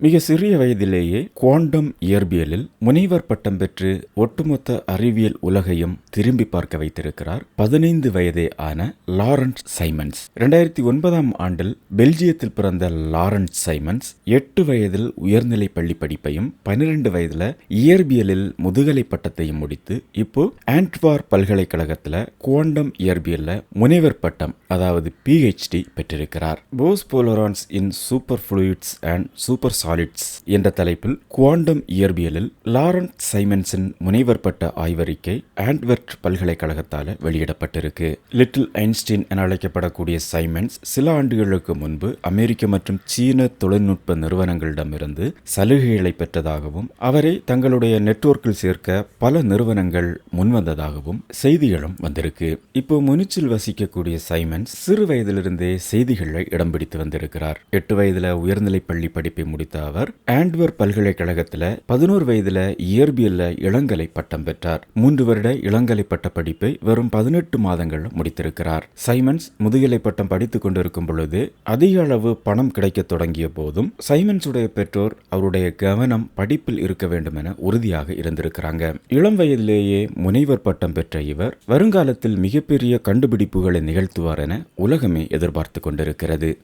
மிக சிறிய வயதிலேயே குவாண்டம் இயற்பியலில் முனைவர் பட்டம் பெற்று ஒட்டுமொத்த அறிவியல் உலகையும் திரும்பி பார்க்க வைத்திருக்கிறார் பதினைந்து வயதே ஆன லாரன்ஸ் சைமன்ஸ். இரண்டாயிரத்தி ஒன்பதாம் ஆண்டில் பெல்ஜியத்தில் பிறந்த லாரன்ஸ் சைமன்ஸ் எட்டு வயதில் உயர்நிலை பள்ளி படிப்பையும் பன்னிரண்டு வயதில் இயற்பியலில் முதுகலை பட்டத்தையும் முடித்து இப்போ ஆண்ட்வார் பல்கலைக்கழகத்தில் குவாண்டம் இயற்பியல்ல முனைவர் பட்டம் அதாவது பிஹெச்டி பெற்றிருக்கிறார். Bose polarons in superfluids and supersolids என்ற தலைப்பில் குவாண்டம் இயற்பியலில் லாரன்ஸ் சைமன்ஸின் முனைவர் பட்ட ஆய்வறிக்கை ஆண்ட்வெர்ட் பல்கலைக்கழகத்தால் வெளியிடப்பட்டிருக்கு. லிட்டில் ஐன்ஸ்டீன் என அழைக்கப்படக்கூடிய சைமன்ஸ் சில ஆண்டுகளுக்கு முன்பு அமெரிக்க மற்றும் சீன தொழில்நுட்ப நிறுவனங்களிடமிருந்து சலுகைகளை பெற்றதாகவும் அவரை தங்களுடைய நெட்வொர்க்கில் சேர்க்க பல நிறுவனங்கள் முன்வந்ததாகவும் செய்திகளும் வந்திருக்கு. இப்போ முனிச்சில் வசிக்கக்கூடிய சைமன்ஸ் சிறு வயதிலிருந்தே செய்திகளை இடம் பிடித்து வந்திருக்கிறார். எட்டு வயதுல உயர்நிலை பள்ளி படிப்பை முடித்த அவர் ஆண்ட்வர் பல்கலைக்கழகத்தில் பதினோரு வயதுல இயற்பியல்ல இளங்கலை பட்டம் பெற்றார். மூன்று வருட இளங்கலை பட்ட படிப்பை வெறும் பதினெட்டு மாதங்கள் முடித்திருக்கிறார். சைமன்ஸ் முதுகலை பட்டம் படித்துக் கொண்டிருக்கும் பொழுது அதிக அளவு பணம் கிடைக்க தொடங்கிய போதும் சைமன்ஸுடைய பெற்றோர் அவருடைய கவனம் படிப்பில் இருக்க வேண்டும் என உறுதியாக இருந்திருக்கிறாங்க. இளம் வயதிலேயே முனைவர் பட்டம் பெற்ற இவர் வருங்காலத்தில் மிகப்பெரிய கண்டுபிடிப்புகளை நிகழ்த்துவார் என உலகமே எதிர்பார்த்து கொண்டிருக்கிறது.